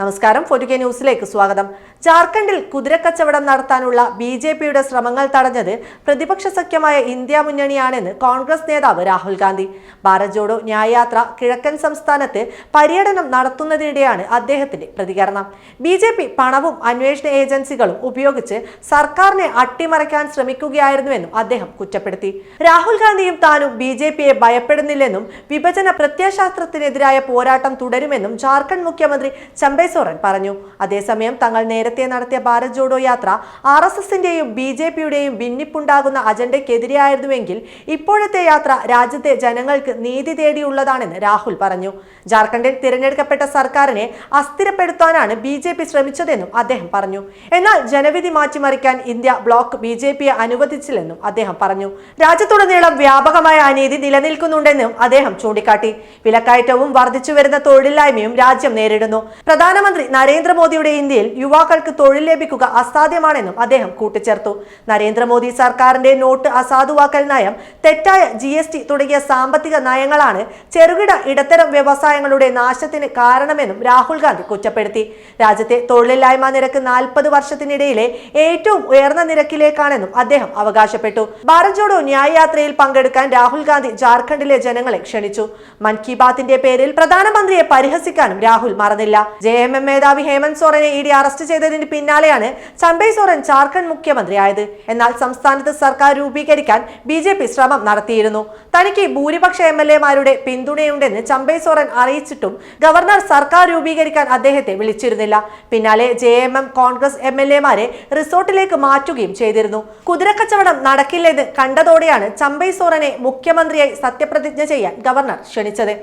നമസ്കാരം. ഫോർട്ടുകെ ന്യൂസിലേക്ക് സ്വാഗതം. ജാർഖണ്ഡിൽ കുതിരക്കച്ചവടം നടത്താനുള്ള ബി ജെ പിയുടെ ശ്രമങ്ങൾ തടഞ്ഞത് പ്രതിപക്ഷ സഖ്യമായ ഇന്ത്യ മുന്നണിയാണെന്ന് കോൺഗ്രസ് നേതാവ് രാഹുൽ ഗാന്ധി. ഭാരത് ജോഡോ ന്യായയാത്ര കിഴക്കൻ സംസ്ഥാനത്ത് പര്യടനം നടത്തുന്നതിനിടെയാണ് അദ്ദേഹത്തിന്റെ പ്രതികരണം. ബി ജെ പി പണവും അന്വേഷണ ഏജൻസികളും ഉപയോഗിച്ച് സർക്കാരിനെ അട്ടിമറിക്കാൻ ശ്രമിക്കുകയായിരുന്നുവെന്നും അദ്ദേഹം കുറ്റപ്പെടുത്തി. രാഹുൽ ഗാന്ധിയും താനും ബി ജെ പിയെ ഭയപ്പെടുന്നില്ലെന്നും വിഭജന പ്രത്യയശാസ്ത്രത്തിനെതിരായ പോരാട്ടം തുടരുമെന്നും ജാർഖണ്ഡ് മുഖ്യമന്ത്രി ചമ്പൈ സോറൻ പറഞ്ഞു. അതേസമയം തങ്ങൾ നേരത്തെ നടത്തിയ ഭാരത് ജോഡോ യാത്ര ആർ എസ് എസിന്റെയും ബി ജെ പിയുടെയും ഭിന്നിപ്പുണ്ടാകുന്ന അജണ്ടയ്ക്കെതിരെയായിരുന്നുവെങ്കിൽ ഇപ്പോഴത്തെ യാത്ര രാജ്യത്തെ ജനങ്ങൾക്ക് നീതി തേടിയുള്ളതാണെന്ന് രാഹുൽ പറഞ്ഞു. ജാർഖണ്ഡിൽ തിരഞ്ഞെടുക്കപ്പെട്ട സർക്കാരിനെ അസ്ഥിരപ്പെടുത്താനാണ് ബി ജെ പി ശ്രമിച്ചതെന്നും അദ്ദേഹം പറഞ്ഞു. എന്നാൽ ജനവിധി മാറ്റിമറിക്കാൻ ഇന്ത്യ ബ്ലോക്ക് ബി ജെ പിയെ അനുവദിച്ചില്ലെന്നും അദ്ദേഹം പറഞ്ഞു. രാജ്യത്തുടനീളം വ്യാപകമായ അനീതി നിലനിൽക്കുന്നുണ്ടെന്നും അദ്ദേഹം ചൂണ്ടിക്കാട്ടി. വിലക്കയറ്റവും വർദ്ധിച്ചു വരുന്ന തൊഴിലില്ലായ്മയും രാജ്യം നേരിടുന്നു. പ്രധാനമന്ത്രി നരേന്ദ്രമോദിയുടെ ഇന്ത്യയിൽ യുവാക്കൾക്ക് തൊഴിൽ ലഭിക്കുക അസാധ്യമാണെന്നും അദ്ദേഹം കൂട്ടിച്ചേർത്തു. നരേന്ദ്രമോദി സർക്കാരിന്റെ നോട്ട് അസാധുവാക്കൽ നയം തെറ്റായ ജി എസ് ടി തുടങ്ങിയ സാമ്പത്തിക നയങ്ങളാണ് ചെറുകിട ഇടത്തരം വ്യവസായങ്ങളുടെ നാശത്തിന് കാരണമെന്നും രാഹുൽ ഗാന്ധി കുറ്റപ്പെടുത്തി. രാജ്യത്തെ തൊഴിലില്ലായ്മ നിരക്ക് നാൽപ്പത് വർഷത്തിനിടയിലെ ഏറ്റവും ഉയർന്ന നിരക്കിലേക്കാണെന്നും അദ്ദേഹം അവകാശപ്പെട്ടു. ഭാരത് ജോഡോ ന്യായ യാത്രയിൽ പങ്കെടുക്കാൻ രാഹുൽ ഗാന്ധി ജാർഖണ്ഡിലെ ജനങ്ങളെ ക്ഷണിച്ചു. മൻ കി ബാത്തിന്റെ പേരിൽ പ്രധാനമന്ത്രിയെ പരിഹസിക്കാനും രാഹുൽ മറന്നില്ല. ജെ എം എം മേധാവി ഹേമന്ത് സോറനെ ഇ ഡി അറസ്റ്റ് ചെയ്തതിന് പിന്നാലെയാണ് ചമ്പൈ സോറൻ ജാർഖണ്ഡ് മുഖ്യമന്ത്രിയായത്. എന്നാൽ സംസ്ഥാനത്ത് സർക്കാർ രൂപീകരിക്കാൻ ബി ജെ പി ശ്രമം നടത്തിയിരുന്നു. തനിക്ക് ഭൂരിപക്ഷ എം എൽ എമാരുടെ പിന്തുണയുണ്ടെന്ന് ചമ്പൈ സോറൻ അറിയിച്ചിട്ടും ഗവർണർ സർക്കാർ രൂപീകരിക്കാൻ അദ്ദേഹത്തെ വിളിച്ചിരുന്നില്ല. പിന്നാലെ J M M Congress M L എമാരെ റിസോർട്ടിലേക്ക് മാറ്റുകയും ചെയ്തിരുന്നു. കുതിരക്കച്ചവടം നടക്കില്ലെന്ന് കണ്ടതോടെയാണ് ചമ്പൈ സോറനെ മുഖ്യമന്ത്രിയായി സത്യപ്രതിജ്ഞ ചെയ്യാൻ ഗവർണർ ക്ഷണിച്ചത്.